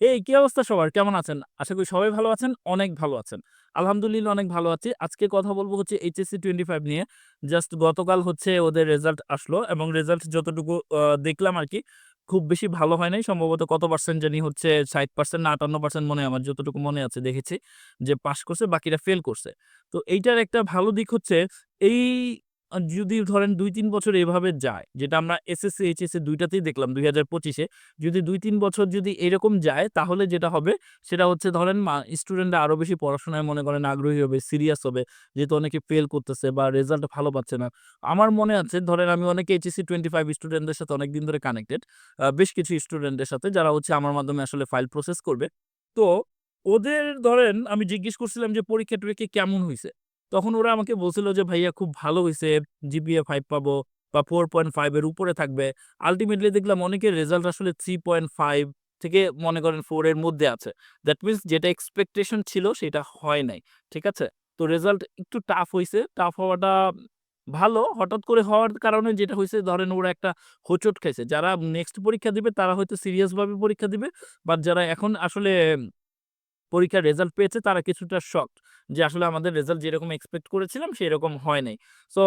এই কি অবস্থা সবার? কেমন আছেন? আশা করি সবাই ভালো আছেন, অনেক ভালো আছেন। আলহামদুলিল্লাহ অনেক ভালো আছি। আজকে কথা বলব হচ্ছে এইচএসসি 25 নিয়ে। জাস্ট গতকাল হচ্ছে ওদের রেজাল্ট আসলো এবং রেজাল্ট যতটুকু দেখলাম আরকি খুব বেশি ভালো হয় নাই। সম্ভবত কত পার্সেন্ট জানি হচ্ছে 60% না 58% মনে হয় আমার যতটুকু মনে আছে দেখেছি যে পাস করছে, বাকিরা ফেল করছে। তো এইটার একটা ভালো দিক হচ্ছে এই যদি ধরেন ২-৩ বছর এভাবে যায়, যেটা আমরা এসএসসি, এইচএসসি ২ টাতেই দেখলাম ২০২৫ এ। যদি ২-৩ বছর যদি এরকম যায় তাহলে যেটা হবে সেটা হচ্ছে ধরেন স্টুডেন্টরা আরও বেশি পড়াশোনায় মনে করেন আগ্রহী হবে, সিরিয়াস হবে। যেহেতু অনেকে ফেল করতেছে বা রেজাল্ট ভালো পাচ্ছে না। আমার মনে আছে ধরেন আমি অনেক এইচএসসি 25 স্টুডেন্টদের সাথে অনেকদিন ধরে কানেক্টেড। বেশ কিছু স্টুডেন্টদের সাথে যারা হচ্ছে আমার মাধ্যমে আসলে ফাইল প্রসেস করবে। তো ওদের ধরেন আমি জিজ্ঞেস করছিলাম যে পরীক্ষা-টরীক্ষা কেমন হইছে? তখন ওরা আমাকে বলছিল যে, "ভাইয়া খুব ভালো হইছে। জিপিএ ফাইভ পাবো বা 4.5 এর উপরে থাকবে।" আলটিমেটলি দেখলাম অনেকের রেজাল্ট আসলে 3.5 থেকে মনে করেন 4 এর মধ্যে আছে। দ্যাট মিনস যেটা এক্সপেকটেশন ছিল সেটা হয় নাই। ঠিক আছে? তো রেজাল্ট একটু টাফ হয়েছে টাফ হওয়াটা ভালো। হঠাৎ করে হওয়ার কারণে যেটা হয়েছে ধরেন ওরা একটা হোচট খাইছে। যারা নেক্সট পরীক্ষা দিবে তারা হয়তো সিরিয়াস ভাবে পরীক্ষা দিবে। বাট যারা এখন আসলে পরীক্ষার রেজাল্ট পেয়েছে তারা কিছুটা শকড যে আসলে আমাদের রেজাল্ট যেরকম এক্সপেক্ট করেছিলাম সেরকম হয় নাই। সো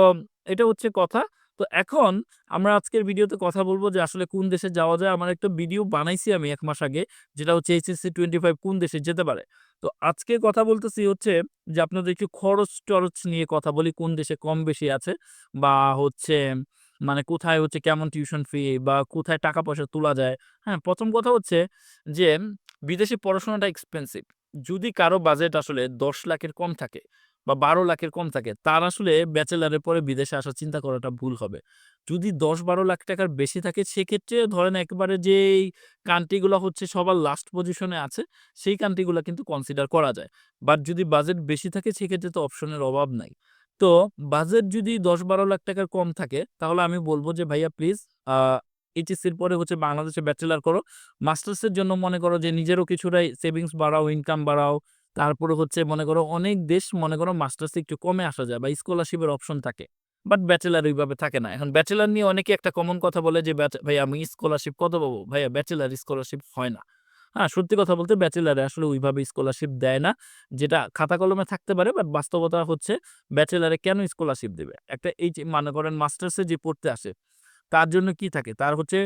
এটা হচ্ছে কথা। তো এখন আমরা আজকের ভিডিওতে কথা বলব যে আসলে কোন দেশে যাওয়া যায়। আমার একটা ভিডিও বানাইছি আমি এক মাস আগে। যেটা হচ্ছে এইচএসসি 25 কোন দেশে যেতে পারে। তো আজকে কথা বলতেছি হচ্ছে যে আপনাদের একটু খরচ-টরচ নিয়ে কথা বলি। কোন দেশে কম বেশি আছে বা হচ্ছে মানে কোথায় হচ্ছে কেমন টিউশন ফি বা কোথায় টাকা-পয়সা তোলা যায়। হ্যাঁ? প্রথম কথা হচ্ছে যে বিদেশে পড়াশোনাটা এক্সপেনসিভ। যদি কারও বাজেট আসলে ১০ লাখের কম থাকে বা ১২ লাখের কম থাকে, তার আসলে ব্যাচেলরের পরে বিদেশে আসার চিন্তা করাটা ভুল হবে। যদি দশ বারো লাখ টাকার বেশি থাকে সেক্ষেত্রে ধরেন একবারে যেই কান্ট্রিগুলো হচ্ছে সবার লাস্ট পজিশনে আছে, সেই কান্ট্রি গুলা কিন্তু কনসিডার করা যায়। বাট যদি বাজেট বেশি থাকে সেক্ষেত্রে তো অপশনের অভাব নাই। তো বাজেট যদি দশ বারো লাখ টাকার কম থাকে তাহলে আমি বলব যে ভাইয়া প্লিজ এইচএসসির পরে হচ্ছে বাংলাদেশে ব্যাচেলর করো। মাস্টার্সের জন্য মনে করো যে নিজেরও কিছুটা সেভিংস বাড়াও, ইনকাম বাড়াও। তারপরে হচ্ছে মনে করো অনেক দেশ মনে করো মাস্টার্সে একটু কমে আসা যায় বা স্কলারশিপের অপশন থাকে। বাট ব্যাচেলর ওইভাবে থাকে না। এখন ব্যাচেলর নিয়ে অনেকে একটা কমন কথা বলে যে ভাইয়া আমি স্কলারশিপ কত পাবো? ভাইয়া ব্যাচেলর স্কলারশিপ হয় না। হ্যাঁ, সত্যি কথা বলতে ব্যাচেলরে আসলে ওইভাবে স্কলারশিপ দেয় না। যেটা খাতা কলমে থাকতে পারে বাট বাস্তবতা হচ্ছে ব্যাচেলরে কেন স্কলারশিপ দেবে একটা এই মনে করেন মাস্টার্সে যে পড়তে আসে, তার জন্য কি থাকে? তার হচ্ছে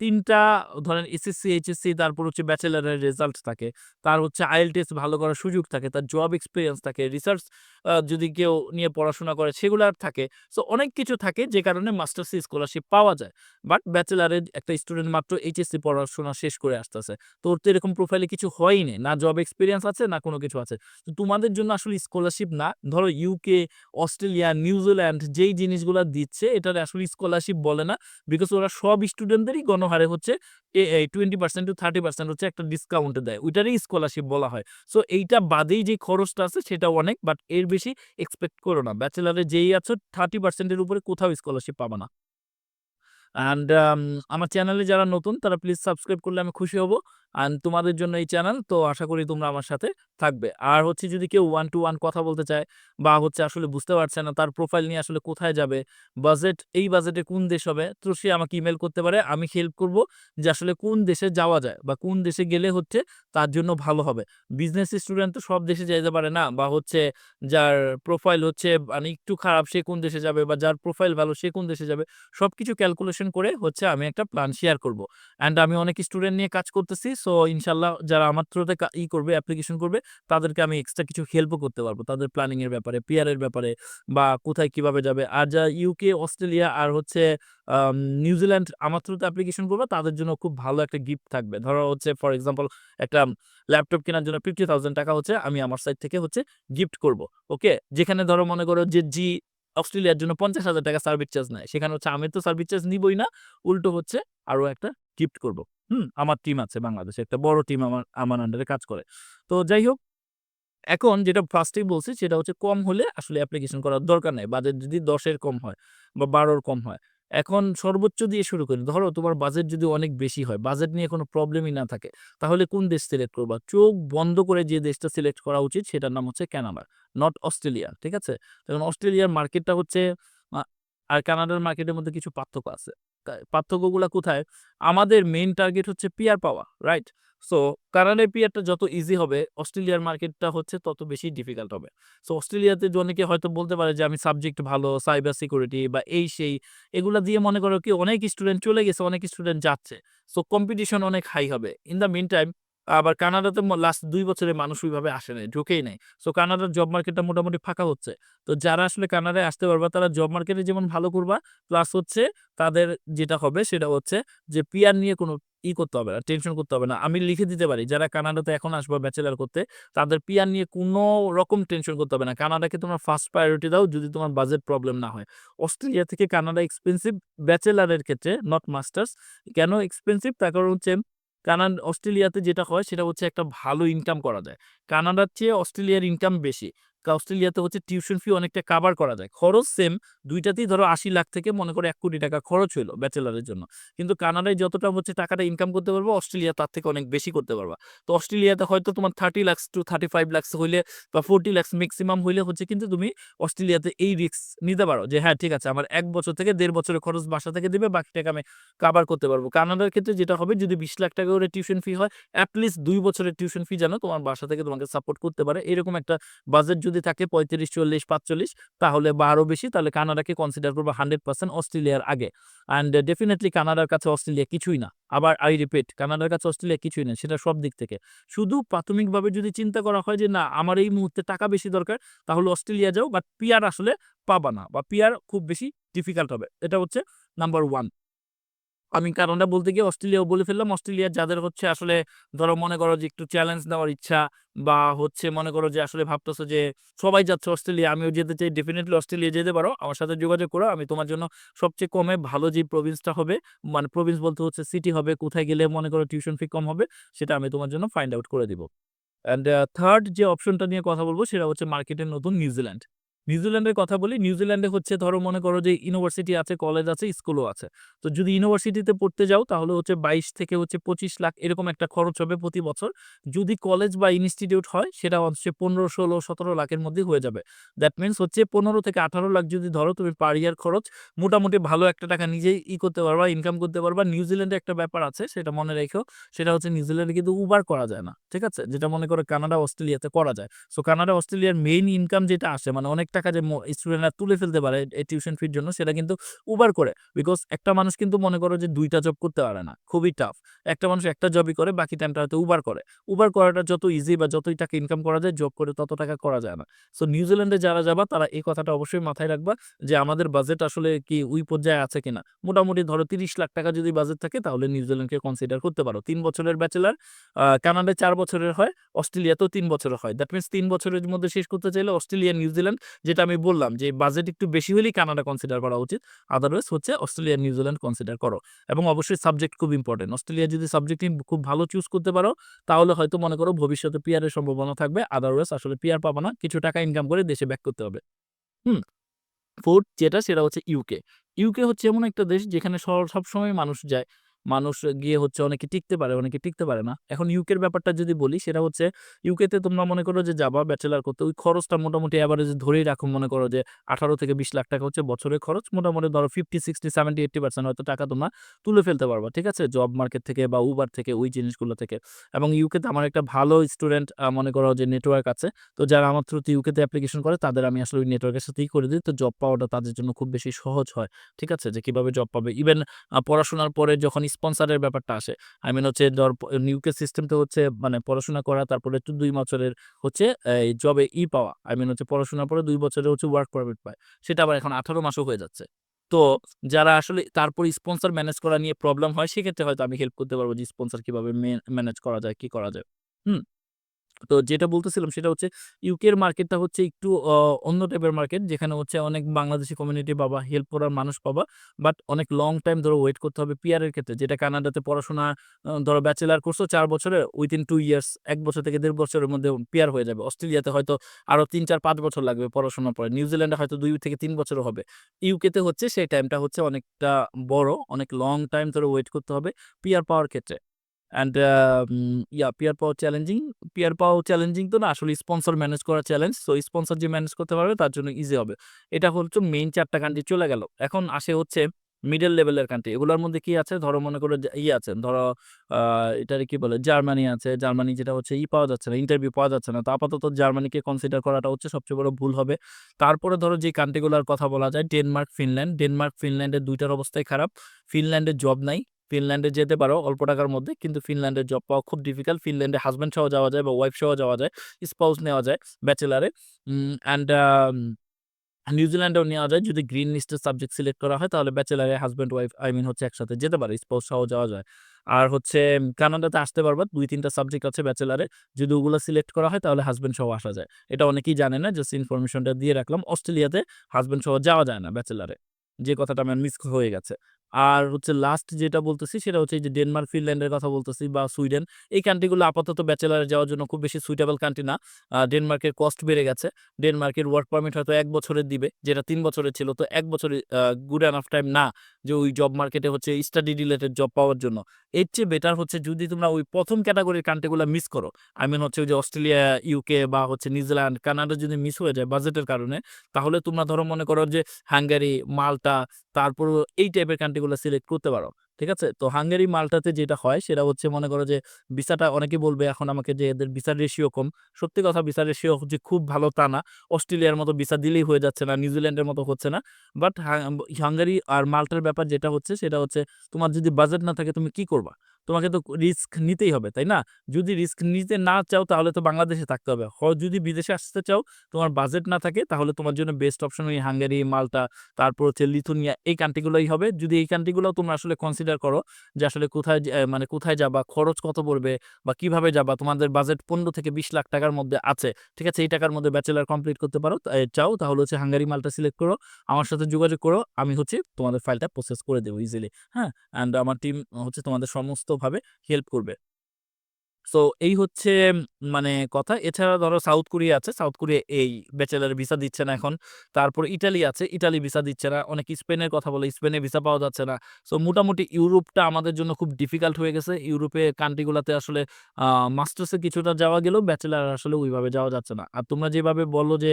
তিনটা ধরেন এসএসসি, এইচএসসি তারপর হচ্ছে ব্যাচেলারের রেজাল্ট থাকে। তার হচ্ছে আইএলটিএস ভালো করার সুযোগ থাকে। তার জব এক্সপিরিয়েন্স থাকে। রিসার্চ যদি কেউ নিয়ে পড়াশোনা করে সেগুলো আর থাকে। সো অনেক কিছু থাকে যে কারণে মাস্টার্সে স্কলারশিপ পাওয়া যায়। বাট ব্যাচেলারের একটা স্টুডেন্ট মাত্র এইচএসসি পড়াশোনা শেষ করে আসতেছে। তো ওর তো এরকম প্রোফাইলে কিছু হয়ই নাই। না জব এক্সপিরিয়েন্স আছে না কোনো কিছু আছে। তো তোমাদের জন্য আসলে স্কলারশিপ না। ধরো ইউকে, অস্ট্রেলিয়া, নিউজিল্যান্ড যেই জিনিসগুলো দিচ্ছে এটার আসলে স্কলারশিপ বলে না। বিকজ ওরা সব স্টুডেন্টদেরই গণহারে হচ্ছে টোয়েন্টি পার্সেন্ট টু 30% হচ্ছে একটা ডিসকাউন্ট দেয়। ওইটারই স্কলারশিপ বলা হয়। সো এইটা বাদেই যে খরচটা আছে সেটা অনেক বাট এর বেশি এক্সপেক্ট করো না। ব্যাচেলারে যেই আছো 30% এর উপরে কোথাও স্কলারশিপ পাবা না। অ্যান্ড আমার চ্যানেলে যারা নতুন, তারা প্লিজ সাবস্ক্রাইব করলে আমি খুশি হব। অ্যান্ড তোমাদের জন্য এই চ্যানেল। তো আশা করি তোমরা আমার সাথে থাকবে। আর হচ্ছে যদি কেউ ওয়ান টু ওয়ান কথা বলতে চায় বা হচ্ছে আসলে বুঝতে পারছে না তার প্রোফাইল নিয়ে আসলে কোথায় যাবে, বাজেট এই বাজেটে কোন দেশ হবে, তো সে আমাকে ইমেল করতে পারে। আমি হেল্প করব যে আসলে কোন দেশে যাওয়া যায় বা কোন দেশে গেলে হচ্ছে তার জন্য ভালো হবে। বিজনেস স্টুডেন্ট তো সব দেশে যাইতে পারে না বা হচ্ছে যার প্রোফাইল হচ্ছে মানে একটু খারাপ সে কোন দেশে যাবে বা যার প্রোফাইল ভালো সে কোন দেশে যাবে। সবকিছু ক্যালকুলেশন করে হচ্ছে আমি একটা প্ল্যান শেয়ার করব। অ্যান্ড আমি অনেক স্টুডেন্ট নিয়ে কাজ করতেছি। সো ইনশাআল্লাহ যারা আমার থ্রুতে ই করবে অ্যাপ্লিকেশন করবে তাদেরকে আমি এক্সট্রা কিছু হেল্পও করতে পারব তাদের প্ল্যানিং এর ব্যাপারে, পিআর এর ব্যাপারে বা কোথায় কীভাবে যাবে। আর যা ইউকে, অস্ট্রেলিয়া আর হচ্ছে নিউজিল্যান্ড আমার থ্রুতে অ্যাপ্লিকেশন করবে তাদের জন্য খুব ভালো একটা গিফট থাকবে। ধরো হচ্ছে ফর এক্সাম্পল একটা ল্যাপটপ কেনার জন্য ৳50,000 হচ্ছে আমি আমার সাইড থেকে হচ্ছে গিফট করব। ওকে? যেখানে ধরো মনে করো যে জি অস্ট্রেলিয়ার জন্য ৳50,000 সার্ভিস চার্জ নেয়। সেখানে হচ্ছে আমি তো সার্ভিস চার্জ নিবই না। উল্টো হচ্ছে আরও একটা গিফট করব। হুম? আমার টিম আছে বাংলাদেশে। একটা বড় টিম আমার আমার আন্ডারে কাজ করে। তো যাই হোক এখন যেটা ফার্স্টেই বলছি সেটা হচ্ছে কম হলে আসলে অ্যাপ্লিকেশন করার দরকার নাই। বাজেট যদি ১০ এর কম হয় বা ১২ র কম হয়। এখন সর্বোচ্চ দিয়ে শুরু করি। ধরো তোমার বাজেট যদি অনেক বেশি হয়, বাজেট নিয়ে কোনো প্রবলেমই না থাকে, তাহলে কোন দেশ সিলেক্ট করবা? চোখ বন্ধ করে যে দেশটা সিলেক্ট করা উচিত সেটার নাম হচ্ছে কানাডা, নট অস্ট্রেলিয়া। ঠিক আছে? এখন অস্ট্রেলিয়ার মার্কেটটা হচ্ছে আর কানাডার মার্কেটের মধ্যে কিছু পার্থক্য আছে। পার্থক্যগুলা কোথায়? আমাদের মেইন টার্গেট হচ্ছে পিয়ার পাওয়া, রাইট? সো কানাডায় পিয়ারটা যত ইজি হবে, অস্ট্রেলিয়ার মার্কেটটা হচ্ছে তত বেশি ডিফিকাল্ট হবে। সো অস্ট্রেলিয়াতে অনেকে হয়তো বলতে পারে যে আমি সাবজেক্ট ভালো, সাইবার সিকিউরিটি বা এই সেই এগুলো দিয়ে মনে করো কি অনেক স্টুডেন্ট চলে গেছে, অনেক স্টুডেন্ট যাচ্ছে। সো কম্পিটিশন অনেক হাই হবে। ইন দ্য মিন টাইম আবার কানাডাতে লাস্ট দুই বছরে মানুষ ওইভাবে আসে নাই, ঢুকেই নাই। সো কানাডার জব মার্কেটটা মোটামুটি ফাঁকা হচ্ছে। তো যারা আসলে কানাডায় আসতে পারবা তারা জব মার্কেটে যেমন ভালো করবা, প্লাস হচ্ছে তাদের যেটা হবে সেটা হচ্ছে যে পিয়ার নিয়ে কোনো ই করতে হবে না, টেনশন করতে হবে না। আমি লিখে দিতে পারি যারা কানাডাতে এখন আসবা ব্যাচেলার করতে, তাদের পিয়ার নিয়ে কোনো রকম টেনশন করতে হবে না। কানাডাকে তোমার ফার্স্ট প্রায়োরিটি দাও যদি তোমার বাজেট প্রবলেম না হয়। অস্ট্রেলিয়া থেকে কানাডা এক্সপেন্সিভ ব্যাচেলারের ক্ষেত্রে, নট মাস্টার্স। কেন এক্সপেন্সিভ তার কারণ হচ্ছে কানান অস্ট্রেলিয়াতে যেটা হয় সেটা হচ্ছে একটা ভালো ইনকাম করা যায়। কানাডার চেয়ে অস্ট্রেলিয়ার ইনকাম বেশি। অস্ট্রেলিয়াতে হচ্ছে টিউশন ফি অনেকটা কাভার করা যায়। খরচ সেম, ২ টাতেই ধরো ৮০ লাখ থেকে মনে করো ৳১,০০,০০,০০০ খরচ হইল ব্যাচেলরের জন্য। কিন্তু কানাডায় যতটা হচ্ছে টাকাটা ইনকাম করতে পারবা, অস্ট্রেলিয়া তার থেকে অনেক বেশি করতে পারবা। তো অস্ট্রেলিয়াতে হয়তো তোমার 30 লাখস টু 35 লাখস হইলে বা 40 লাখস মেক্সিমাম হইলে হচ্ছে কিন্তু তুমি অস্ট্রেলিয়াতে এই রিস্ক নিতে পারো যে হ্যাঁ, ঠিক আছে আমার এক বছর থেকে দেড় বছরের খরচ বাসা থেকে দিবে, বাকি টাকা আমি কাভার করতে পারব। কানাডার ক্ষেত্রে যেটা হবে যদি বিশ লাখ টাকা করে টিউশন ফি হয়, অ্যাটলিস্ট দুই বছরের টিউশন ফি যেন তোমার বাসা থেকে তোমাকে সাপোর্ট করতে পারে। এরকম একটা বাজেট যদি থাকে ৩৫, ৪০, ৪৫ তাহলে বা আরও বেশি তাহলে কানাডাকে কনসিডার করবা 100% অস্ট্রেলিয়ার আগে। অ্যান্ড ডেফিনিটলি কানাডার কাছে অস্ট্রেলিয়া কিছুই না। আবার আই রিপিট কানাডার কাছে অস্ট্রেলিয়া কিছুই না। সেটা সব দিক থেকে। শুধু প্রাথমিকভাবে যদি চিন্তা করা হয় যে না আমার এই মুহূর্তে টাকা বেশি দরকার, তাহলে অস্ট্রেলিয়া যাও বাট পিআর আসলে পাবা না বা পিআর খুব বেশি ডিফিকাল্ট হবে। এটা হচ্ছে নাম্বার 1 আমি কারণটা বলতে গিয়ে অস্ট্রেলিয়াও বলে ফেললাম। অস্ট্রেলিয়ার যাদের হচ্ছে আসলে ধরো মনে করো যে একটু চ্যালেঞ্জ নেওয়ার ইচ্ছা বা হচ্ছে মনে করো যে আসলে ভাবতেছো যে সবাই যাচ্ছে অস্ট্রেলিয়া, আমিও যেতে চাই ডেফিনিটলি অস্ট্রেলিয়া যেতে পারো। আমার সাথে যোগাযোগ করো। আমি তোমার জন্য সবচেয়ে কমে ভালো যে প্রভিন্সটা হবে, মানে প্রভিন্স বলতে হচ্ছে সিটি হবে, কোথায় গেলে মনে করো টিউশন ফি কম হবে, সেটা আমি তোমার জন্য ফাইন্ড আউট করে দিব। অ্যান্ড থার্ড যে অপশনটা নিয়ে কথা বলব সেটা হচ্ছে মার্কেটের নতুন নিউজিল্যান্ড। নিউজিল্যান্ডের কথা বলি, নিউজিল্যান্ডে হচ্ছে ধরো মনে করো যে ইউনিভার্সিটি আছে, কলেজ আছে, স্কুলও আছে। তো যদি ইউনিভার্সিটিতে পড়তে যাও তাহলে হচ্ছে ২২ থেকে হচ্ছে ২৫ লাখ এরকম একটা খরচ হবে প্রতি বছর। যদি কলেজ বা ইনস্টিটিউট হয় সেটা হচ্ছে ১৫, ১৬, ১৭ লাখের মধ্যেই হয়ে যাবে। দ্যাট মিনস হচ্ছে ১৫ থেকে ১৮ লাখ যদি ধরো তুমি পার ইয়ার খরচ, মোটামুটি ভালো একটা টাকা নিজেই ই করতে পারবা, ইনকাম করতে পারবা। নিউজিল্যান্ডে একটা ব্যাপার আছে সেটা মনে রেখো। সেটা হচ্ছে নিউজিল্যান্ডে কিন্তু উবার করা যায় না। ঠিক আছে? যেটা মনে করো কানাডা, অস্ট্রেলিয়াতে করা যায়। সো কানাডা, অস্ট্রেলিয়ার মেইন ইনকাম যেটা আসে মানে অনেক টাকা যে স্টুডেন্টরা তুলে ফেলতে পারে এই টিউশন ফির জন্য সেটা কিন্তু উবার করে। বিকজ একটা মানুষ কিন্তু মনে করো যে ২ টা জব করতে পারে না। খুবই টাফ। একটা মানুষ একটা জবই করে, বাকি টাইমটা হয়তো উবার করে। উবার করাটা যত ইজি বা যতই টাকা ইনকাম করা যায়, জব করে তত টাকা করা যায় না। সো নিউজিল্যান্ডে যারা যাবা তারা এই কথাটা অবশ্যই মাথায় রাখবা যে আমাদের বাজেট আসলে কি ওই পর্যায়ে আছে কিনা। মোটামুটি ধরো ৩০ লাখ টাকা যদি বাজেট থাকে তাহলে নিউজিল্যান্ডকে কনসিডার করতে পারো। তিন বছরের ব্যাচেলার কানাডায় চার বছরের হয়, অস্ট্রেলিয়াতেও তিন বছরের হয়। দ্যাট মিনস তিন বছরের মধ্যে শেষ করতে চাইলে অস্ট্রেলিয়া, নিউজিল্যান্ড যেটা আমি বললাম যে বাজেট একটু বেশি হলেই কানাডা কনসিডার করা উচিত। আদারওয়াইজ হচ্ছে অস্ট্রেলিয়া, নিউজিল্যান্ড কনসিডার করো। এবং অবশ্যই সাবজেক্ট খুব ইম্পোর্টেন্ট। অস্ট্রেলিয়া যদি সাবজেক্ট খুব ভালো চুজ করতে পারো তাহলে হয়তো মনে করো ভবিষ্যতে পিয়ারের সম্ভাবনা থাকবে। আদারওয়াইজ আসলে পিয়ার পাবো না। কিছু টাকা ইনকাম করে দেশে ব্যাক করতে হবে। হুম? ফোর্থ যেটা সেটা হচ্ছে ইউকে। ইউকে হচ্ছে এমন একটা দেশ যেখানে সবসময় মানুষ যায়। মানুষ গিয়ে হচ্ছে অনেকে টিকতে পারে, অনেকে টিকতে পারে না। এখন ইউকের ব্যাপারটা যদি বলি সেটা হচ্ছে ইউকেতে তোমরা মনে করো যে যাবা ব্যাচেলার করতে, ওই খরচটা মোটামুটি এভারেজ ধরেই রাখো মনে করো যে ১৮ থেকে ২০ লাখ টাকা হচ্ছে বছরের খরচ। মোটামুটি ধরো 50, 60, 70, 80% হয়তো টাকা তোমরা তুলে ফেলতে পারবা। ঠিক আছে? জব মার্কেট থেকে বা উবার থেকে ওই জিনিসগুলো থেকে। এবং ইউকেতে আমার একটা ভালো স্টুডেন্ট মনে করো যে নেটওয়ার্ক আছে। তো যারা আমার থ্রুতে ইউকেতে অ্যাপ্লিকেশন করে তাদের আমি আসলে ওই নেটওয়ার্কের সাথেই করে দিই। তো জব পাওয়াটা তাদের জন্য খুব বেশি সহজ হয়। ঠিক আছে? যে কীভাবে জব পাবে। ইভেন পড়াশোনার পরে যখন স্পন্সরের ব্যাপারটা আসে, আই মিন হচ্ছে ধর নিউকে সিস্টেম সিস্টেমটা হচ্ছে মানে পড়াশোনা করা তারপরে দুই বছরের হচ্ছে এই জবে ই পাওয়া। আই মিন হচ্ছে পড়াশোনার পরে দুই বছরের হচ্ছে ওয়ার্ক পারমিট পায়। সেটা আবার এখন ১৮ মাসও হয়ে যাচ্ছে। তো যারা আসলে তারপর স্পন্সর ম্যানেজ করা নিয়ে প্রবলেম হয় সেক্ষেত্রে হয়তো আমি হেল্প করতে পারব যে স্পন্সর কীভাবে ম্যানেজ করা যায়, কি করা যায়। হুম? তো যেটা বলতেছিলাম সেটা হচ্ছে ইউকের মার্কেটটা হচ্ছে একটু অন্য টাইপের মার্কেট যেখানে হচ্ছে অনেক বাংলাদেশি কমিউনিটি পাবা, হেল্প করার মানুষ পাবা। বাট অনেক লং টাইম ধরো ওয়েট করতে হবে পিআর এর ক্ষেত্রে। যেটা কানাডাতে পড়াশোনা ধরো ব্যাচেলার করছ চার বছরে উইথিন টু ইয়ার্স এক বছর থেকে দেড় বছরের মধ্যে পিয়ার হয়ে যাবে। অস্ট্রেলিয়াতে হয়তো আরও ৩, ৪, ৫ বছর লাগবে পড়াশোনার পরে। নিউজিল্যান্ডে হয়তো দুই থেকে তিন বছরও হবে। ইউকেতে হচ্ছে সেই টাইমটা হচ্ছে অনেকটা বড়, অনেক লং টাইম ধরে ওয়েট করতে হবে পিয়ার পাওয়ার ক্ষেত্রে। And yeah peer power challenging. Peer power challenging তো না, আসলে স্পন্সর ম্যানেজ করা চ্যালেঞ্জ। সো স্পন্সর যে ম্যানেজ করতে পারবে, তার জন্য ইজি হবে। এটা হচ্ছে মেইন চারটা কান্ট্রি চলে গেল। এখন আসে হচ্ছে মিডল লেভেলের কান্ট্রি এগুলোর মধ্যে কি আছে? ধরো মনে করো ইয়ে আছে। ধরো এটারে কি বলে? জার্মানি আছে। জার্মানি যেটা হচ্ছে ই পাওয়া যাচ্ছে না ইন্টারভিউ পাওয়া যাচ্ছে না। তো আপাতত জার্মানিকে কনসিডার করাটা হচ্ছে সবচেয়ে বড় ভুল হবে। তারপরে ধরো যে কান্ট্রিগুলোর কথা বলা যায় ডেনমার্ক ফিনল্যান্ড ডেনমার্ক ফিনল্যান্ডের দুইটার অবস্থাই খারাপ। ফিনল্যান্ডের জব নাই। ফিনল্যান্ডে যেতে পারো অল্প টাকার মধ্যে, কিন্তু ফিনল্যান্ডের জব পাওয়া খুব ডিফিকাল্ট ফিনল্যান্ডে হাজব্যান্ড সহ যাওয়া যায় বা ওয়াইফ সহ যাওয়া যায় স্পাউস নেওয়া যায় ব্যাচেলারে অ্যান্ড নিউজিল্যান্ডেও নেওয়া যায়। যদি গ্রিন লিস্টের সাবজেক্ট সিলেক্ট করা হয়, তাহলে ব্যাচেলারে হাজব্যান্ড ওয়াইফ আই মিন হচ্ছে একসাথে যেতে পারে স্পাউস সহ যাওয়া যায়। আর হচ্ছে কানাডাতে আসতে পারবা, দুই তিনটা সাবজেক্ট আছে ব্যাচেলারে যদি ওগুলো সিলেক্ট করা হয়, তাহলে হাজব্যান্ড সহ আসা যায়। এটা অনেকেই জানে না জাস্ট ইনফরমেশনটা দিয়ে রাখলাম। অস্ট্রেলিয়াতে হাজব্যান্ড সহ যাওয়া যায় না ব্যাচেলারে যে কথাটা আমার মিস হয়ে গেছে। আর হচ্ছে লাস্ট যেটা বলতেছি সেটা হচ্ছে যে ডেনমার্ক ফিনল্যান্ডের কথা বলতেছি বা সুইডেন এই কান্ট্রিগুলো আপাতত ব্যাচেলারে যাওয়ার জন্য খুব বেশি সুইটেবল কান্ট্রি না। ডেনমার্কের কস্ট বেড়ে গেছে। ডেনমার্কের ওয়ার্ক পারমিট হয়তো এক বছরের দিবে, যেটা তিন বছরের ছিল। তো এক বছরের গুড অ্যানাফ টাইম না যে ওই জব মার্কেটে হচ্ছে স্টাডি রিলেটেড জব পাওয়ার জন্য। এর চেয়ে বেটার হচ্ছে যদি তোমরা ওই প্রথম ক্যাটাগরির কান্ট্রিগুলো মিস করো। আই মিন হচ্ছে ওই যে অস্ট্রেলিয়া ইউকে বা হচ্ছে নিউজিল্যান্ড কানাডা যদি মিস হয়ে যায় বাজেটের কারণে, তাহলে তোমরা ধরো মনে করো যে হাঙ্গারি মাল্টা তারপর এই টাইপের কান্ট্রিগুলো সিলেক্ট করতে পারো, ঠিক আছে? তো হাঙ্গেরি মালটাতে যেটা হয়, সেটা হচ্ছে মনে করো যে ভিসাটা অনেকে বলবে এখন আমাকে যে এদের ভিসার রেশিও কম। সত্যি কথা ভিসার রেশিও যে খুব ভালো তা না। অস্ট্রেলিয়ার মতো ভিসা দিলেই হয়ে যাচ্ছে না, নিউজিল্যান্ডের মতো হচ্ছে না। বাট হাঙ্গারি আর মালটার ব্যাপার যেটা হচ্ছে, সেটা হচ্ছে তোমার যদি বাজেট না থাকে, তুমি কি করবা? তোমাকে তো রিস্ক নিতেই হবে, তাই না? যদি রিস্ক নিতে না চাও তাহলে তো বাংলাদেশে থাকতে হবে। হ, যদি বিদেশে আসতে চাও, তোমার বাজেট না থাকে তাহলে তোমার জন্য বেস্ট অপশন ওই হাঙ্গারি মাল্টা তারপর হচ্ছে লিথুনিয়া এই কান্ট্রিগুলোই হবে। যদি এই কান্ট্রিগুলো তোমরা আসলে কনসিডার করো যে আসলে কোথায় মানে কোথায় যাবা, খরচ কত পড়বে বা কীভাবে যাবা, তোমাদের বাজেট পনেরো থেকে বিশ লাখ টাকার মধ্যে আছে, ঠিক আছে? এই টাকার মধ্যে ব্যাচেলার কমপ্লিট করতে পারো। চাও তাহলে হচ্ছে হাঙ্গারি মালটা সিলেক্ট করো। আমার সাথে যোগাযোগ করো, আমি হচ্ছে তোমাদের ফাইলটা প্রসেস করে দেবো ইজিলি হ্যাঁ? অ্যান্ড আমার টিম হচ্ছে তোমাদের সমস্তভাবে হেল্প করবে। সো, এই হচ্ছে মানে কথা। এছাড়া ধরো সাউথ কোরিয়া আছে। সাউথ কোরিয়া এই ব্যাচেলার ভিসা দিচ্ছে না এখন। তারপর ইটালি আছে। ইটালি ভিসা দিচ্ছে না। অনেক স্পেনের কথা বলে স্পেনে ভিসা পাওয়া যাচ্ছে না। সো, মোটামুটি ইউরোপটা আমাদের জন্য খুব ডিফিকাল্ট হয়ে গেছে। ইউরোপে কান্ট্রিগুলোতে আসলে মাস্টার্সে কিছুটা যাওয়া গেলেও ব্যাচেলার আসলে ওইভাবে যাওয়া যাচ্ছে না। আর তোমরা যেভাবে বলল যে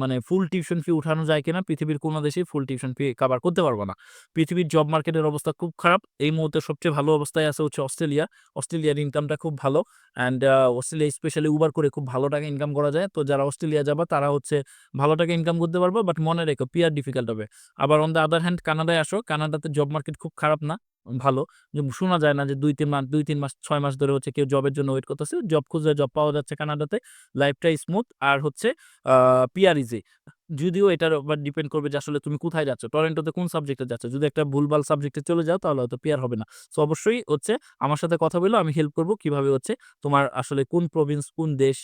মানে ফুল টিউশন ফি উঠানো যায় কিনা, পৃথিবীর কোনো দেশেই ফুল টিউশন ফি কাভার করতে পারব না। পৃথিবীর জব মার্কেটের অবস্থা খুব খারাপ। এই মুহূর্তে সবচেয়ে ভালো অবস্থায় আছে হচ্ছে অস্ট্রেলিয়া অস্ট্রেলিয়ার ইনকামটা খুব ভালো। অ্যান্ড অস্ট্রেলিয়া স্পেশালি উবার করে খুব ভালো টাকা ইনকাম করা যায়। তো যারা অস্ট্রেলিয়া যাবা, তারা হচ্ছে ভালো টাকা ইনকাম করতে পারবে বাট মনে রেখো পিয়ার ডিফিকাল্ট হবে। আবার অন দ্য আদার হ্যান্ড কানাডায় আসো, কানাডাতে জব মার্কেট খুব খারাপ না, ভালো। শোনা যায় না যে দুই, তিন মাস, দুই, তিন মাস, ছয় মাস ধরে হচ্ছে কেউ জবের জন্য ওয়েট করতেছে। জব খুঁজে জব পাওয়া যাচ্ছে কানাডাতে। লাইফটা স্মুথ আর হচ্ছে পিয়ার ইজি যদিও এটার উপর ডিপেন্ড করবে যে আসলে তুমি কোথায় যাচ্ছ, টরেন্টোতে কোন সাবজেক্টে যাচ্ছ। যদি একটা ভুলভাল সাবজেক্টে চলে যাও, তাহলে হয়তো পেয়ার হবে না। সো অবশ্যই হচ্ছে আমার সাথে কথা বলল, আমি হেল্প করব কীভাবে হচ্ছে তোমার আসলে কোন প্রভিন্স কোন দেশ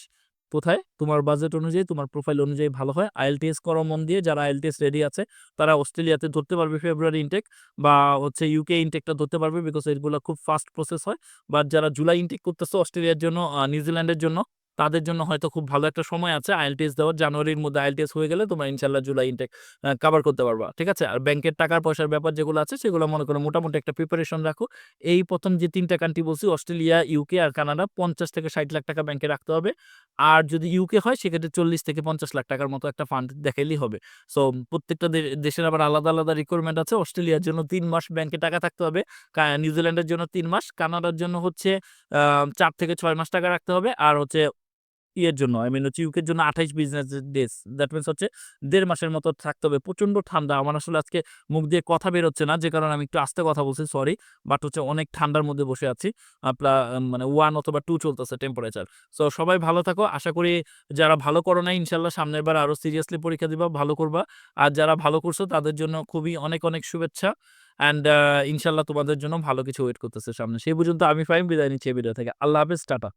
কোথায়, তোমার বাজেট অনুযায়ী, তোমার প্রোফাইল অনুযায়ী ভালো হয়। আইএলটিএস করো মন দিয়ে, যারা আইএলটিএস রেডি আছে, তারা অস্ট্রেলিয়াতে ধরতে পারবে ফেব্রুয়ারি ইনটেক বা হচ্ছে ইউকে ইনটেকটা ধরতে পারবে বিকজ এগুলো খুব ফাস্ট প্রসেস হয়। বা যারা জুলাই ইনটেক করতেছে অস্ট্রেলিয়ার জন্য নিউজিল্যান্ডের জন্য তাদের জন্য হয়তো খুব ভালো একটা সময় আছে। আইএলটিএস দেওয়ার জানুয়ারির মধ্যে আইএলটিএস হয়ে গেলে তোমরা ইনশাল্লাহ জুলাই ইনটেক কভার করতে পারবা। ঠিক আছে? আর ব্যাংকের টাকার পয়সার ব্যাপার যেগুলো আছে, সেগুলো মনে করো মোটামুটি একটা প্রিপারেশন রাখো। এই প্রথম যে তিনটা কান্ট্রি বলছি, অস্ট্রেলিয়া ইউকে আর কানাডা, পঞ্চাশ থেকে ষাট লাখ টাকা ব্যাংকে রাখতে হবে। আর যদি ইউকে হয়, সেক্ষেত্রে চল্লিশ থেকে পঞ্চাশ লাখ টাকার মতো একটা ফান্ড দেখাইলেই হবে। সো প্রত্যেকটা দেশের আবার আলাদা আলাদা রিকোয়ারমেন্ট আছে। অস্ট্রেলিয়ার জন্য তিন মাস ব্যাংকে টাকা থাকতে হবে। নিউজিল্যান্ডের জন্য তিন মাস। কানাডার জন্য হচ্ছে চার থেকে ছয় মাস টাকা রাখতে হবে। আর হচ্ছে ইয়ের জন্য আই মিন হচ্ছে ইউকের জন্য আঠাইশ বিজনেস ডেজ দ্যাট মিনস হচ্ছে দেড় মাসের মতো থাকতে হবে। প্রচণ্ড ঠান্ডা। আমার আসলে আজকে মুখ দিয়ে কথা বেরোচ্ছে না, যে কারণে আমি একটু আস্তে কথা বলছি সরি বাট হচ্ছে অনেক ঠান্ডার মধ্যে বসে আছি। আপনার মানে ওয়ান অথবা টু চলতেছে টেম্পারেচার সো সবাই ভালো থাকো। আশা করি যারা ভালো করো না ইনশাল্লাহ সামনের বার আরও সিরিয়াসলি পরীক্ষা দিবা, ভালো করবা। আর যারা ভালো করছ, তাদের জন্য খুবই অনেক অনেক শুভেচ্ছা। অ্যান্ড ইনশাল্লাহ তোমাদের জন্য ভালো কিছু ওয়েট করতেছে সামনে। সেই পর্যন্ত আমি ফাইম বিদায় নিচ্ছি ভিডিও থেকে। আল্লাহ হাফেজ, টাটা।